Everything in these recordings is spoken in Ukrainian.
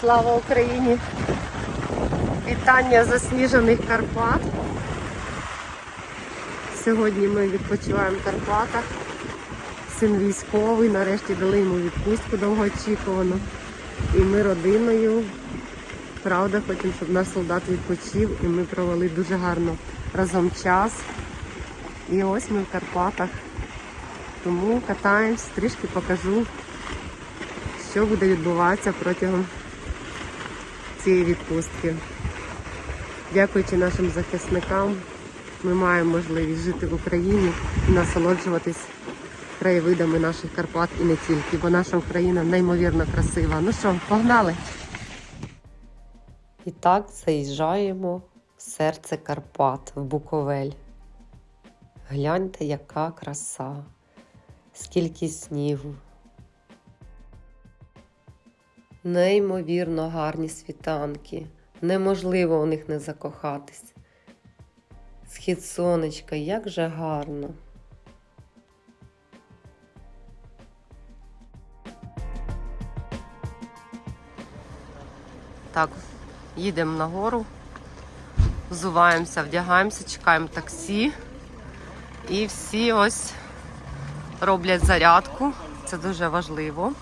Слава Україні! Вітання засніжених Карпат. Сьогодні ми відпочиваємо в Карпатах. Син військовий, нарешті дали йому відпустку довгоочікувану. І ми родиною. Правда, хочемо, щоб наш солдат відпочив і ми провели дуже гарно разом час. І ось ми в Карпатах. Тому катаємось, трішки покажу, що буде відбуватися протягом цієї відпустки. Дякуючи нашим захисникам, ми маємо можливість жити в Україні і насолоджуватись краєвидами наших Карпат і не тільки, бо наша Україна неймовірно красива. Ну що, погнали! І так заїжджаємо в серце Карпат, в Буковель. Гляньте, яка краса, скільки снігу. Неймовірно гарні світанки. Неможливо у них не закохатись. Схід сонечка, як же гарно. Так, їдемо нагору, взуваємося, вдягаємося, чекаємо таксі. І всі ось роблять зарядку. Це дуже важливо.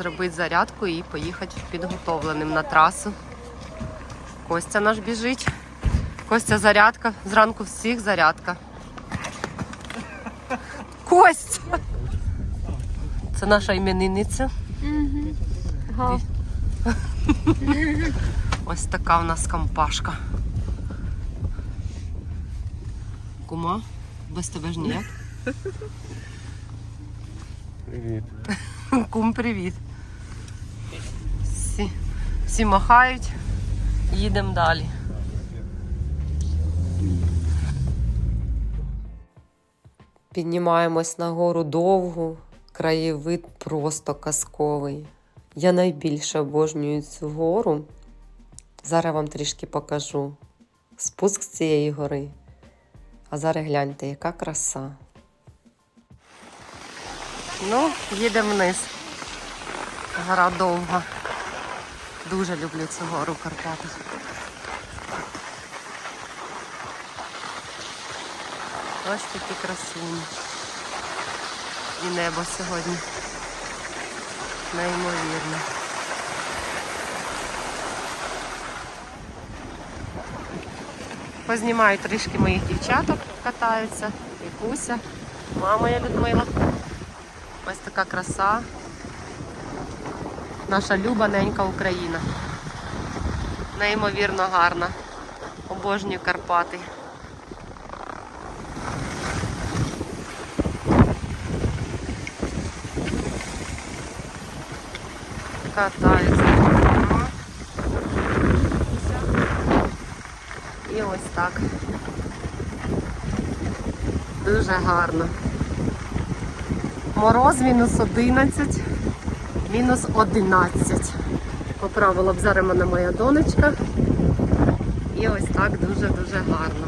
Зробити зарядку і поїхати підготовленим на трасу. Костя наш біжить. Костя зарядка. Зранку всіх зарядка. Костя! Це наша іменинниця. Гав. Ось така в нас компашка. Кума, без тебе ж ніяк. Привіт. Кум, привіт. Всі, всі махають, їдемо далі. Піднімаємось на гору довгу, краєвид просто казковий. Я найбільше обожнюю цю гору. Зараз вам трішки покажу спуск з цієї гори. А зараз гляньте, яка краса. Ну, їдемо вниз. Гора довга. Дуже люблю цю гору в Карпатах. Ось такі красуні. І небо сьогодні. Неймовірно. Познімаю трішки моїх дівчаток катаються. Вікуся, мама я Людмила. Ось така краса. Наша люба ненька Україна. Неймовірно гарна. Обожнюю Карпати. Катаються. І ось так. Дуже гарно. Мороз мінус 11, мінус 11. Поправила б зараз мене моя донечка. І ось так дуже-дуже гарно.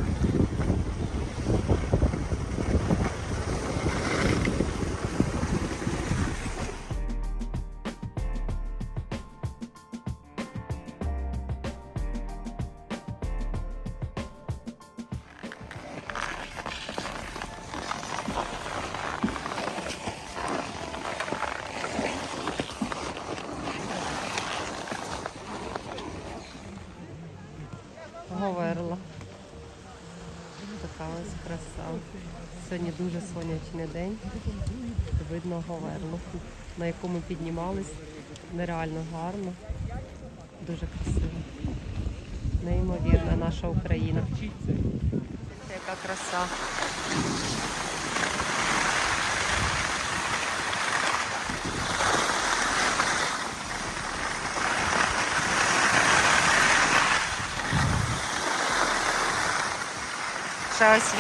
Говерла. Така ось краса. Сьогодні дуже сонячний день. Видно говерло, на якому піднімались. Нереально гарно. Дуже красиво. Неймовірна наша Україна. Яка краса. Ще ось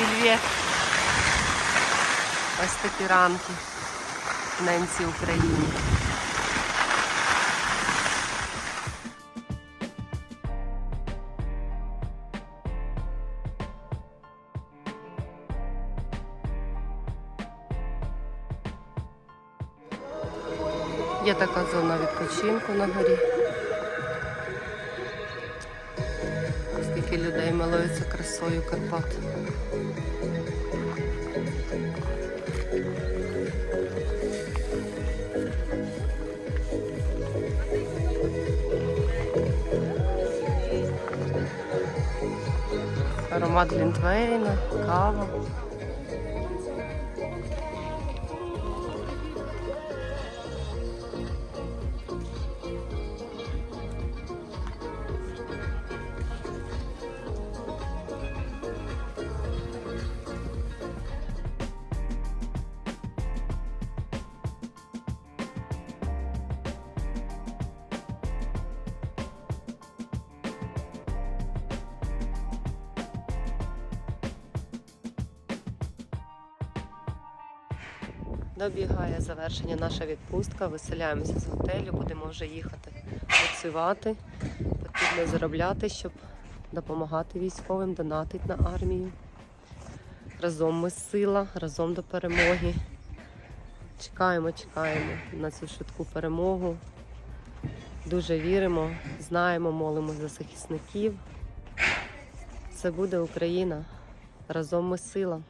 Ось такі ранки в ненці Україні. Є така зона відпочинку на горі. Скільки людей милуються красою Карпат. Аромат Глінтвейна, кава. Добігає завершення наша відпустка. Виселяємося з готелю, будемо вже їхати працювати. Потрібно заробляти, щоб допомагати військовим, донатити на армію. Разом ми сила, разом до перемоги. Чекаємо, чекаємо на цю швидку перемогу. Дуже віримо, знаємо, молимо за захисників. Це буде Україна. Разом ми сила.